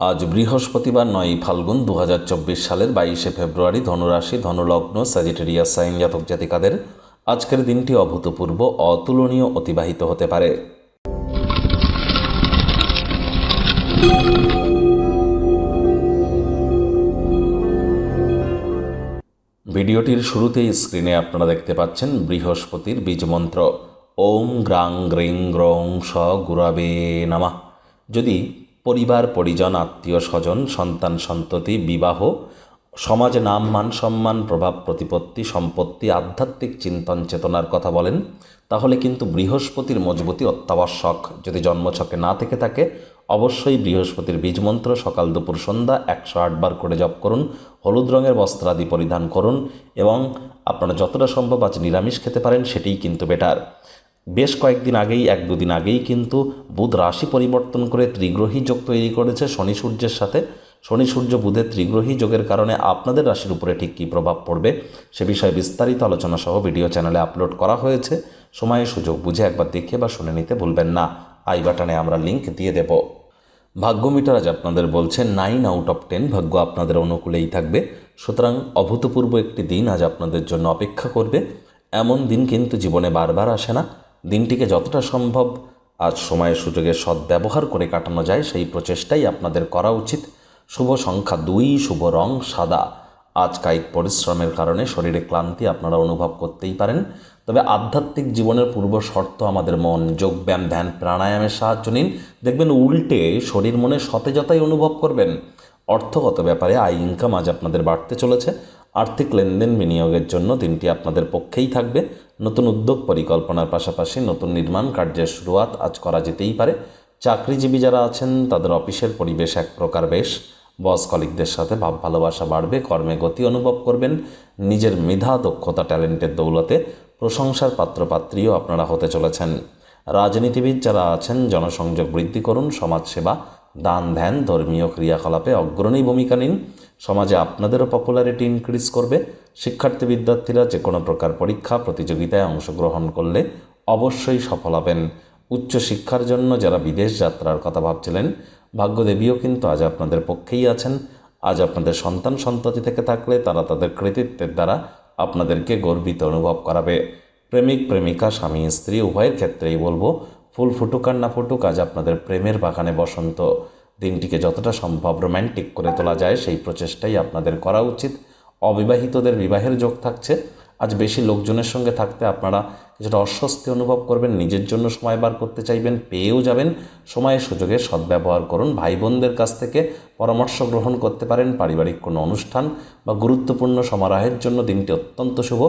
আজ বৃহস্পতিবার নয় ফাল্গুন দু হাজার চব্বিশ সালের বাইশে ফেব্রুয়ারি ধনুরাশি, ধনুলগ্ন স্যাজিটেরিয়াস সাইন জাতক জাতিকাদের আজকের দিনটি অভূতপূর্ব, অতুলনীয়, অতিবাহিত হতে পারে। ভিডিওটির শুরুতেই স্ক্রিনে আপনারা দেখতে পাচ্ছেন বৃহস্পতির বীজমন্ত্র ওম গ্রাং গ্রিং গ্রং স গুরাবে নামা। যদি পরিবার, পরিজন, আত্মীয়, স্বজন, সন্তান, সন্ততি, বিবাহ, সমাজে, নাম, মান, সম্মান, প্রভাব, প্রতিপত্তি, সম্পত্তি, আধ্যাত্মিক চিন্তন, চেতনার কথা বলেন, তাহলে কিন্তু বৃহস্পতির মজবুতি অত্যাবশ্যক। যদি জন্মছকে না থেকে থাকে, অবশ্যই বৃহস্পতির বীজমন্ত্র সকাল দুপুর সন্ধ্যা একশো আটবার করে জপ করুন, হলুদ রঙের বস্ত্রাদি পরিধান করুন এবং আপনারা যতটা সম্ভব আজ নিরামিষ খেতে পারেন, সেটিই কিন্তু বেটার। বেশ কয়েকদিন আগেই, এক দুদিন আগেই কিন্তু বুধ রাশি পরিবর্তন করে ত্রিগ্রহী যোগ তৈরি করেছে শনি সূর্যের সাথে। শনি সূর্য বুধের ত্রিগ্রহী যোগের কারণে আপনাদের রাশির উপরে ঠিক কী প্রভাব পড়বে সে বিষয়ে বিস্তারিত আলোচনা সহ ভিডিও চ্যানেলে আপলোড করা হয়েছে। সময়ে সুযোগ বুঝে একবার দেখে বা শুনে নিতে ভুলবেন না। আই বাটনে আমরা লিংক দিয়ে দেব। ভাগ্য মিটার আজ আপনাদের বলছে নাইন আউট অফ টেন, ভাগ্য আপনাদের অনুকূলেই থাকবে। সুতরাং অভূতপূর্ব একটি দিন আজ আপনাদের জন্য অপেক্ষা করবে। এমন দিন কিন্তু জীবনে বারবার আসে না। দিনটিকে যতটা সম্ভব আজ সময়ের সুযোগের সদ্ব্যবহার করে কাটানো যায়, সেই প্রচেষ্টাই আপনাদের করা উচিত। শুভ সংখ্যা দুই, শুভ রং সাদা। আজ কায়িক পরিশ্রমের কারণে শরীরে ক্লান্তি আপনারা অনুভব করতেই পারেন। তবে আধ্যাত্মিক জীবনের পূর্ব শর্ত আমাদের মন যোগব্যায়াম ধ্যান, প্রাণায়ামের সাহায্য নিন। দেখবেন উল্টে শরীর মনে সতেজতাই অনুভব করবেন। অর্থগত ব্যাপারে আয় ইনকাম আজ আপনাদের বাড়তে চলেছে। আর্থিক লেনদেন বিনিয়োগের জন্য দিনটি আপনাদের পক্ষেই থাকবে। নতুন উদ্যোগ পরিকল্পনার পাশাপাশি নতুন নির্মাণ কার্যের শুরুয়াত আজ করা যেতেই পারে। চাকরিজীবী যারা আছেন, তাদের অফিসের পরিবেশ এক প্রকার বেশ। বস কলিকদের সাথে ভাব ভালোবাসা বাড়বে, কর্মে গতি অনুভব করবেন। নিজের মেধা, দক্ষতা, ট্যালেন্টের দৌলতে প্রশংসার পাত্রপাত্রীও আপনারা হতে চলেছেন। রাজনীতিবিদ যারা আছেন, জনসংযোগ বৃদ্ধি করুন, সমাজসেবা, দান, ধ্যান, ধর্মীয় ক্রিয়াকলাপে অগ্রণী ভূমিকা নিন। সমাজে আপনাদেরও পপুলারিটি ইনক্রিজ করবে শিক্ষার্থী বিদ্যার্থীরা যে কোনো প্রকার পরীক্ষা, প্রতিযোগিতায় অংশগ্রহণ করলে অবশ্যই সফল হবেন। উচ্চশিক্ষার জন্য যারা বিদেশ যাত্রার কথা ভাবছিলেন, ভাগ্যদেবীও কিন্তু আজ আপনাদের পক্ষেই আছেন। আজ আপনাদের সন্তান সন্ততি থেকে থাকলে তারা তাদের কৃতিত্বের দ্বারা আপনাদেরকে গর্বিত অনুভব করাবে। প্রেমিক, প্রেমিকা, স্বামী, স্ত্রী, উভয়ের ক্ষেত্রেই বলব, ফুল ফুটুক আর না ফুটুক, আজ আপনাদের প্রেমের বাগানে বসন্ত। দিনটিকে যতটা সম্ভব রোম্যান্টিক করে তোলা যায়, সেই প্রচেষ্টাই আপনাদের করা উচিত। অবিবাহিতদের বিবাহের যোগ থাকছে। আজ বেশি লোকজনের সঙ্গে থাকতে আপনারা কিছুটা অস্বস্তি অনুভব করবেন, নিজের জন্য সময় বার করতে চাইবেন, পেয়েও যাবেন। সময়ের সুযোগে সদ্ব্যবহার করুন ভাই বোনদের কাছ থেকে পরামর্শ গ্রহণ করতে পারেন, পারিবারিক কোনো অনুষ্ঠান বা গুরুত্বপূর্ণ সমারোহের জন্য দিনটি অত্যন্ত শুভ।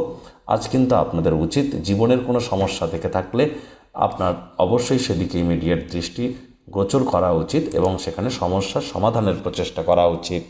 আজ কিন্তু আপনাদের উচিত জীবনের কোনো সমস্যা থেকে থাকলে আপনার অবশ্যই সেদিকে ইমিডিয়েট দৃষ্টি গোচর করা উচিত এবং সেখানে সমস্যার সমাধানের প্রচেষ্টা করা উচিত।